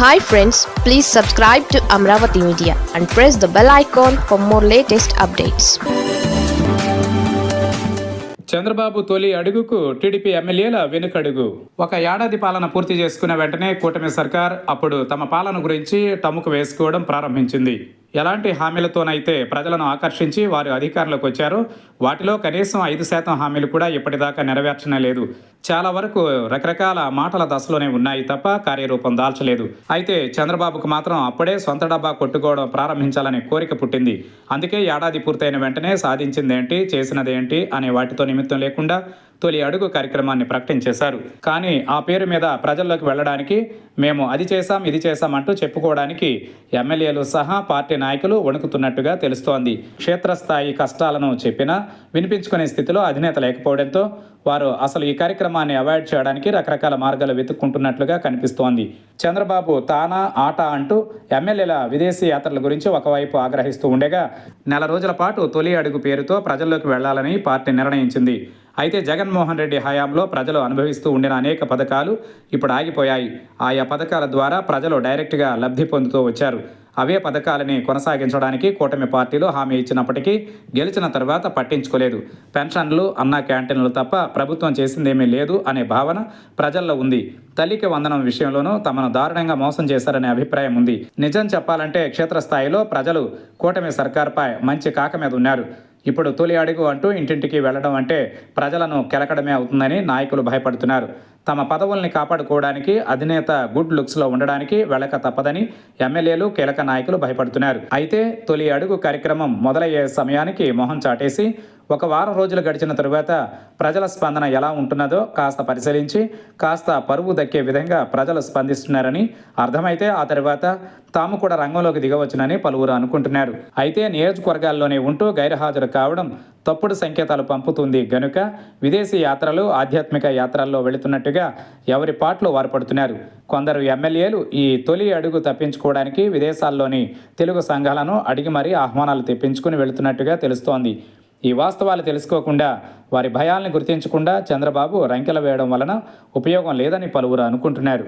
Hi friends please subscribe to Amaravati media and press the bell icon for more latest updates Chandrababu తొలి అడుగుకు TDP ఎమ్మెల్యేల వెనుకడుగు. ఒక ఏడాది పాలన పూర్తి చేసుకున్న వెంటనే కూటమి సర్కార్ అప్పుడు తమ పాలన గురించి టముకు వేసుకోవడం ప్రారంభించింది. ఎలాంటి హామీలతోనైతే ప్రజలను ఆకర్షించి వారు అధికారంలోకి వచ్చారో వాటిలో కనీసం ఐదు శాతం హామీలు కూడా ఇప్పటిదాకా నెరవేర్చనే లేదు. చాలా వరకు రకరకాల మాటల దశలోనే ఉన్నాయి తప్ప కార్యరూపం దాల్చలేదు. అయితే చంద్రబాబుకు మాత్రం అప్పుడే సొంత డబ్బా కొట్టుకోవడం ప్రారంభించాలనే కోరిక పుట్టింది. అందుకే ఏడాది పూర్తయిన వెంటనే సాధించిందేంటి చేసినదేంటి అనే వాటితో నిమిత్తం లేకుండా తొలి అడుగు కార్యక్రమాన్ని ప్రకటించేశారు. కానీ ఆ పేరు మీద ప్రజల్లోకి వెళ్ళడానికి మేము అది చేశాం ఇది చేశాం అంటూ చెప్పుకోవడానికి ఎమ్మెల్యేలు సహా పార్టీ నాయకులు వణుకుతున్నట్టుగా తెలుస్తోంది. క్షేత్రస్థాయి కష్టాలను చెప్పినా వినిపించుకునే స్థితిలో అధినేత లేకపోవడంతో వారు అసలు ఈ కార్యక్రమాన్ని అవాయిడ్ చేయడానికి రకరకాల మార్గాలు వెతుక్కుంటున్నట్లుగా కనిపిస్తోంది. చంద్రబాబు తానా ఆట అంటూ ఎమ్మెల్యేల విదేశీ యాత్రల గురించి ఒకవైపు ఆగ్రహిస్తూ ఉండగా నెల రోజుల పాటు తొలి అడుగు పేరుతో ప్రజల్లోకి వెళ్ళాలని పార్టీ నిర్ణయించింది. అయితే జగన్మోహన్ రెడ్డి హయాంలో ప్రజలు అనుభవిస్తూ ఉండిన అనేక పథకాలు ఇప్పుడు ఆగిపోయాయి. ఆయా పథకాల ద్వారా ప్రజలు డైరెక్ట్గా లబ్ధి పొందుతూ వచ్చారు. అవే పథకాలని కొనసాగించడానికి కూటమి పార్టీలు హామీ ఇచ్చినప్పటికీ గెలిచిన తర్వాత పట్టించుకోలేదు. పెన్షన్లు అన్నా క్యాంటీన్లు తప్ప ప్రభుత్వం చేసిందేమీ లేదు అనే భావన ప్రజల్లో ఉంది. తల్లికి వందనం విషయంలోనూ తమను దారుణంగా మోసం చేశారనే అభిప్రాయం ఉంది. నిజం చెప్పాలంటే క్షేత్రస్థాయిలో ప్రజలు కూటమి సర్కార్పై మంచి కాక మీద ఉన్నారు ఇప్పుడు తొలి అడుగు అంటూ ఇంటింటికి వెళ్ళడం అంటే ప్రజలను కెలకడమే అవుతుందని నాయకులు భయపడుతున్నారు. తమ పదవుల్ని కాపాడుకోవడానికి అధినేత గుడ్ లుక్స్లో ఉండడానికి వెళ్ళక తప్పదని ఎమ్మెల్యేలు కీలక నాయకులు భయపడుతున్నారు. అయితే తొలి అడుగు కార్యక్రమం మొదలయ్యే సమయానికి మొహం చాటేసి ఒక వారం రోజులు గడిచిన తరువాత ప్రజల స్పందన ఎలా ఉంటున్నదో కాస్త పరిశీలించి కాస్త పరువు దక్కే విధంగా ప్రజలు స్పందిస్తున్నారని అర్థమైతే ఆ తర్వాత తాము కూడా రంగంలోకి దిగవచ్చునని పలువురు అనుకుంటున్నారు. అయితే నియోజకవర్గాల్లోనే ఉంటూ గైర్హాజరు కావడం తప్పుడు సంకేతాలు పంపుతుంది గనుక విదేశీ యాత్రలు ఆధ్యాత్మిక యాత్రల్లో వెళుతున్నట్టుగా ఎవరి పాటలు వారు పడుతున్నారు కొందరు ఎమ్మెల్యేలు ఈ తొలి అడుగు తప్పించుకోవడానికి విదేశాల్లోని తెలుగు సంఘాలను అడిగి మరీ ఆహ్వానాలు తెప్పించుకుని వెళుతున్నట్టుగా తెలుస్తోంది. ఈ వాస్తవాలు తెలుసుకోకుండా వారి భయాల్ని గుర్తించకుండా చంద్రబాబు రంకెల వేయడం వలన ఉపయోగం లేదని పలువురు అనుకుంటున్నారు.